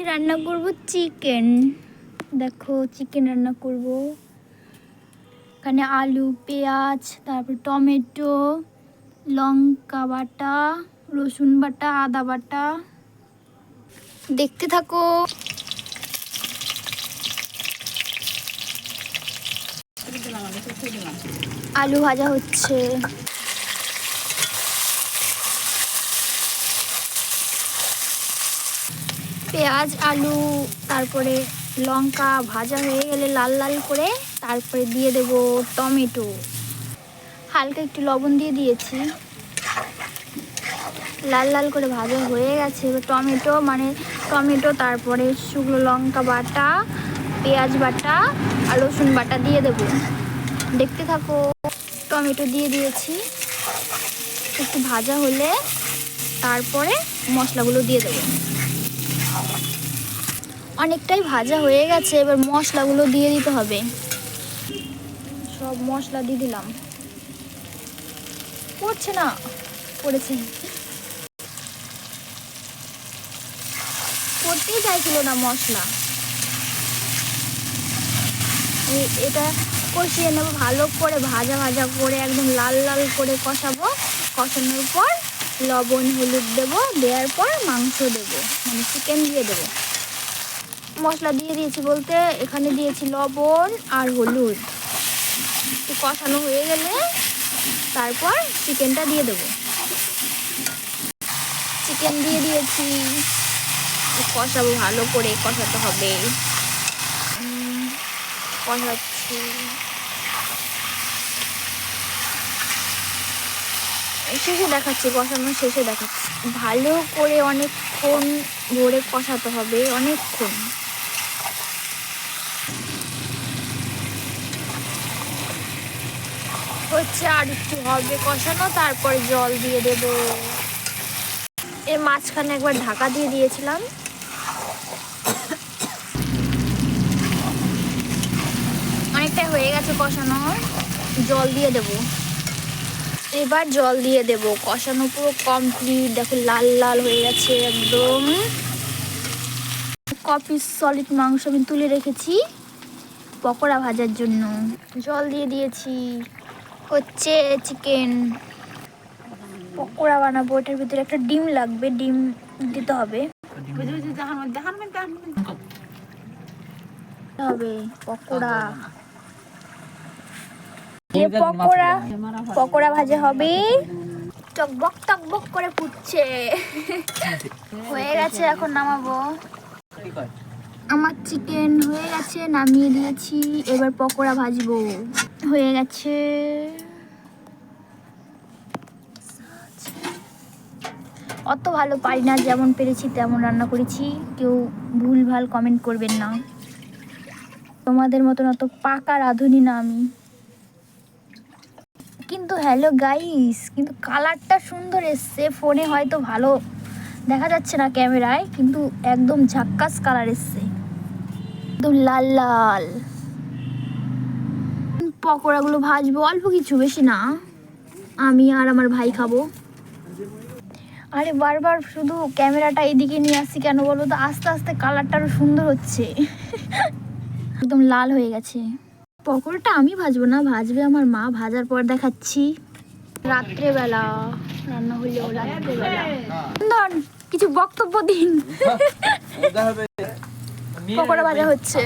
কি রান্না করব চিকেন। দেখো চিকেন রান্না করব। এখানে আলু, পেঁয়াজ, তারপর টমেটো, লঙ্কা বাটা, রসুন বাটা, আদা বাটা। দেখতে থাকো। আলু ভাজা হচ্ছে। পেঁয়াজ, আলু, তারপরে লঙ্কা ভাজা হয়ে গেলে লাল লাল করে তারপরে দিয়ে দেব টমেটো। হালকা একটু লবণ দিয়ে দিয়েছি। লাল লাল করে ভাজা হয়ে গেছে। এবার টমেটো মানে টমেটো, তারপরে শুকনো লঙ্কা বাটা, পেঁয়াজ বাটা আর রসুন বাটা দিয়ে দেব। দেখতে থাকো, টমেটো দিয়ে দিয়েছি। একটু ভাজা হলে তারপরে মশলাগুলো দিয়ে দেবো। অনেকটাই ভাজা হয়ে গেছে, এবার মশলাগুলো দিয়ে দিতে হবে। সব মশলা দিয়ে দিলাম। পড়ছে না, পড়েছে। পড়তেই চাইছিল না মশলা। এটা কষিয়ে নেব, ভালো করে ভাজা ভাজা করে একদম লাল লাল করে কষাবো। কষানোর পর লবণ, হলুদ দেবো, দেওয়ার পর মাংস দেবো মানে চিকেন দিয়ে দেবো। মশলা দিয়ে দিয়েছি বলতে এখানে দিয়েছি লবণ আর হলুদ। একটু কষানো হয়ে গেলে তারপর চিকেনটা দিয়ে দেবো। চিকেন দিয়ে দিয়েছি। কষাবো ভালো করে, কষাতে হবে। কষাচ্ছি। শেষে দেখাচ্ছি কষানো শেষে দেখাচ্ছি। ভালো করে অনেকক্ষণ ধরে কষাতে হবে, অনেকক্ষণ। হচ্ছে আর একটু হবে কষানো, তারপর জল দিয়ে দেব। এর মাঝখানে একবার ঢাকা দিয়ে দিয়েছিলাম। অনেকটাই হয়ে গেছে কষানো। জল দিয়ে দেব। এবার জল দিয়ে দেব। কষানো পুরো কমপ্লিট দেখো লাল লাল হয়ে গেছে একদম। কপি সলিড মাংস আমি তুলে রেখেছি পকোড়া ভাজার জন্য। জল দিয়ে দিয়েছি। হচ্ছে চিকেন পকোড়া বানাবো, এটার ভিতরে একটা ডিম লাগবে, ডিম দিতে হবে। পকোড়া। পকোড়া ভাজা হবে। করে হয়ে গেছে, এখন নামাবো। আমার চিকেন হয়ে গেছে, নামিয়ে দিয়েছি, এবার পকোড়া ভাজবো। হয়ে গেছে। অত ভালো পারি না, যেমন পেরেছি তেমন রান্না করেছি। কেউ ভুল ভালো কমেন্ট করবেন না। তোমাদের মতন অত পাকা রাঁধুনি না আমি। কিন্তু হ্যালো গাইস কিন্তু কালারটা সুন্দর এসছে। ফোনে হয়তো ভালো দেখা যাচ্ছে না ক্যামেরায়, কিন্তু একদম ঝাক্কাস কালার এসছে। একদম লাল লাল। পকোড়াগুলো ভাজবো অল্প কিছু বেশি না। আমি আর আমার ভাই খাব। আরে বারবার শুধু ক্যামেরাটা এইদিকে নিয়ে আসছি কেন বলব তো? আস্তে আস্তে কালারটা আরও সুন্দর হচ্ছে। একদম লাল হয়ে গেছে। পকোড়াটা আমি ভাজবো না ভাজবে আমার মা। ভাজার পর দেখাচ্ছি। রাত্রেবেলা রান্না হইলেও রাত্রেবেলা। কিছু বক্তব্য দিন। পকোড়া ভাজা হচ্ছে।